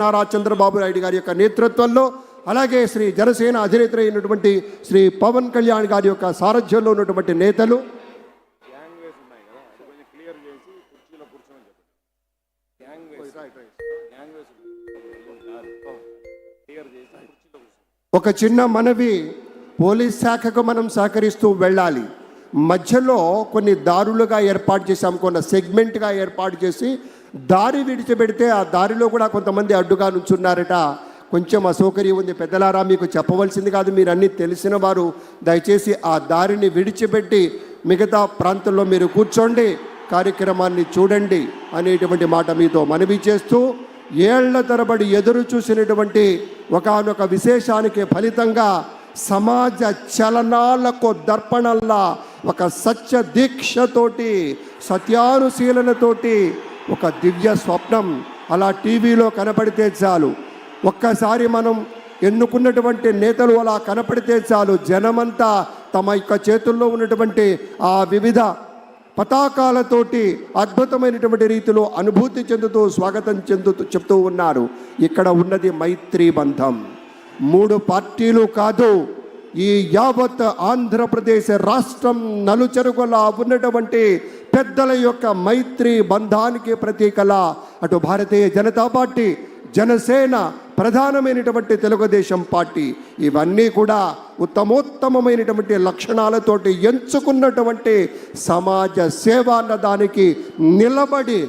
నారా చంద్రబాబు నాయుడు గారి యొక్క నేతృత్వంలో అలాగే శ్రీ జనసేన అధినేత అయినటువంటి శ్రీ పవన్ కళ్యాణ్ గారి యొక్క సారథ్యంలో ఉన్నటువంటి నేతలు. ఒక చిన్న మనవి పోలీస్ శాఖకు మనం సహకరిస్తూ వెళ్ళాలి. మధ్యలో కొన్ని దారులుగా ఏర్పాటు చేశాం కొన్ని సెగ్మెంట్గా ఏర్పాటు చేసి దారి విడిచిపెడితే ఆ దారిలో కూడా కొంతమంది అడ్డుగా నుంచున్నారట. కొంచెం అసౌకర్యం ఉంది. పెద్దలారా మీకు చెప్పవలసింది కాదు మీరు అన్నీ తెలిసిన వారు దయచేసి ఆ దారిని విడిచిపెట్టి మిగతా ప్రాంతంలో మీరు కూర్చోండి కార్యక్రమాన్ని చూడండి అనేటువంటి మాట మీతో మనవి చేస్తూ ఏళ్ళ తరబడి ఎదురు చూసినటువంటి ఒకానొక విశేషానికి ఫలితంగా సమాజ చలనాలకు దర్పణల్లా ఒక సత్య దీక్షతోటి సత్యానుశీలనతోటి ఒక దివ్య స్వప్నం అలా టీవీలో కనపడితే చాలు. ఒక్కసారి మనం ఎన్నుకున్నటువంటి నేతలు అలా కనపడితే చాలు. జనమంతా తమ యొక్క చేతుల్లో ఉన్నటువంటి ఆ వివిధ పతాకాలతోటి అద్భుతమైనటువంటి రీతిలో అనుభూతి చెందుతూ స్వాగతం చెందుతూ చెప్తూ ఉన్నారు. ఇక్కడ ఉన్నది మైత్రీ బంధం. మూడు పార్టీలు కాదు ఈ యావత్ ఆంధ్రప్రదేశ్ రాష్ట్రం నలుచెరుగులా ఉన్నటువంటి పెద్దల యొక్క మైత్రి బంధానికి ప్రతీకల. అటు భారతీయ జనతా పార్టీ జనసేన ప్రధానమైనటువంటి తెలుగుదేశం పార్టీ. ఇవన్నీ కూడా ఉత్తమోత్తమమైనటువంటి లక్షణాలతోటి ఎంచుకున్నటువంటి సమాజ సేవ అన్న దానికి నిలబడి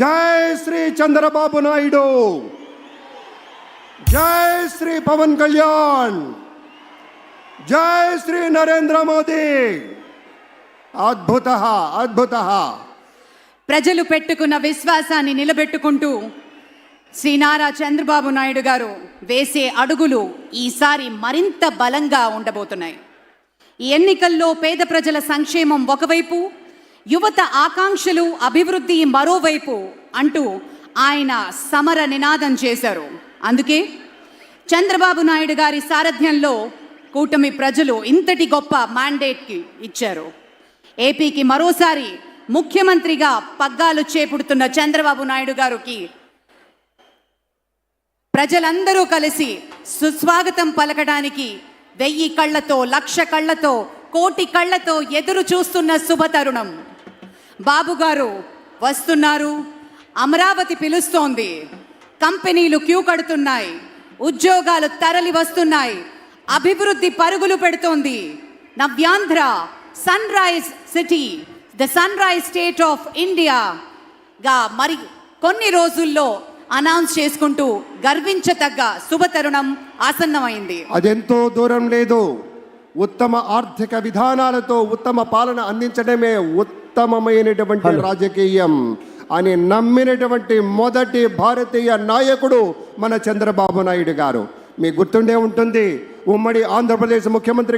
జై శ్రీ చంద్రబాబు నాయుడు. జై శ్రీ పవన్ కళ్యాణ్. జై శ్రీ నరేంద్ర మోదీ. అద్భుత అద్భుత. ప్రజలు పెట్టుకున్న విశ్వాసాన్ని నిలబెట్టుకుంటూ శ్రీ నారా చంద్రబాబు నాయుడు గారు వేసే అడుగులు ఈసారి మరింత బలంగా ఉండబోతున్నాయి. ఈ ఎన్నికల్లో పేద ప్రజల సంక్షేమం ఒకవైపు యువత ఆకాంక్షలు అభివృద్ధి మరోవైపు అంటూ ఆయన సమర నినాదం చేశారు. అందుకే చంద్రబాబు నాయుడు గారి సారథ్యంలో కూటమి ప్రజలు ఇంతటి గొప్ప మ్యాండేట్కి ఇచ్చారు. ఏపీకి మరోసారి ముఖ్యమంత్రిగా పగ్గాలు చేపుడుతున్న చంద్రబాబు నాయుడు గారికి ప్రజలందరూ కలిసి సుస్వాగతం పలకడానికి వెయ్యి కళ్ళతో లక్ష కళ్ళతో కోటి కళ్ళతో ఎదురు చూస్తున్న శుభతరుణం బాబు గారు వస్తున్నారు. అమరావతి పిలుస్తోంది. కంపెనీలు క్యూ కడుతున్నాయి. ఉద్యోగాలు తరలి వస్తున్నాయి. అభివృద్ధి పరుగులు పెడుతోంది. Navyandhra sunrise city the sunrise state of ఇండియాగా మరి కొన్ని రోజుల్లో అనౌన్స్ చేసుకుంటూ గర్వించతగ్గ శుభతరుణం ఆసన్నమైంది. అదెంతో దూరం లేదు. ఉత్తమ ఆర్థిక విధానాలతో ఉత్తమ పాలన అందించడమే ఉత్తమమైనటువంటి రాజకీయం అని నమ్మినటువంటి మొదటి భారతీయ నాయకుడు మన చంద్రబాబు నాయుడు గారు. మీకు గుర్తుండే ఉంటుంది ఉమ్మడి ఆంధ్రప్రదేశ్ ముఖ్యమంత్రిగా